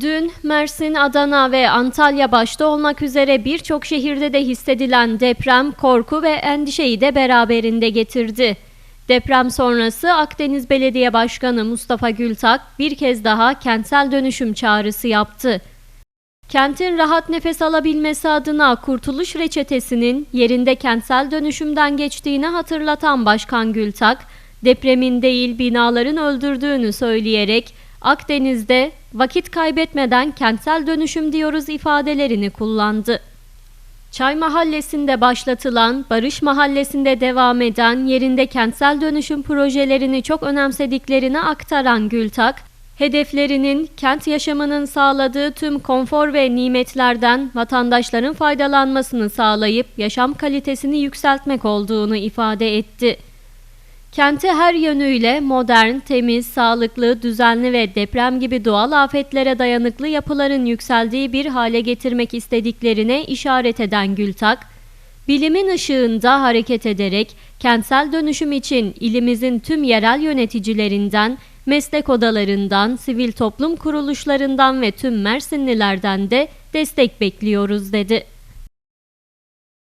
Dün Mersin, Adana ve Antalya başta olmak üzere birçok şehirde de hissedilen deprem korku ve endişeyi de beraberinde getirdi. Deprem sonrası Akdeniz Belediye Başkanı Mustafa Gültak bir kez daha kentsel dönüşüm çağrısı yaptı. Kentin rahat nefes alabilmesi adına kurtuluş reçetesinin yerinde kentsel dönüşümden geçtiğini hatırlatan Başkan Gültak, depremin değil binaların öldürdüğünü söyleyerek Akdeniz'de vakit kaybetmeden kentsel dönüşüm diyoruz ifadelerini kullandı. Çay Mahallesi'nde başlatılan, Barış Mahallesi'nde devam eden yerinde kentsel dönüşüm projelerini çok önemsediklerini aktaran Gültak, hedeflerinin kent yaşamının sağladığı tüm konfor ve nimetlerden vatandaşların faydalanmasını sağlayıp yaşam kalitesini yükseltmek olduğunu ifade etti. Kenti her yönüyle modern, temiz, sağlıklı, düzenli ve deprem gibi doğal afetlere dayanıklı yapıların yükseldiği bir hale getirmek istediklerine işaret eden Gültak, bilimin ışığında hareket ederek kentsel dönüşüm için ilimizin tüm yerel yöneticilerinden, meslek odalarından, sivil toplum kuruluşlarından ve tüm Mersinlilerden de destek bekliyoruz dedi.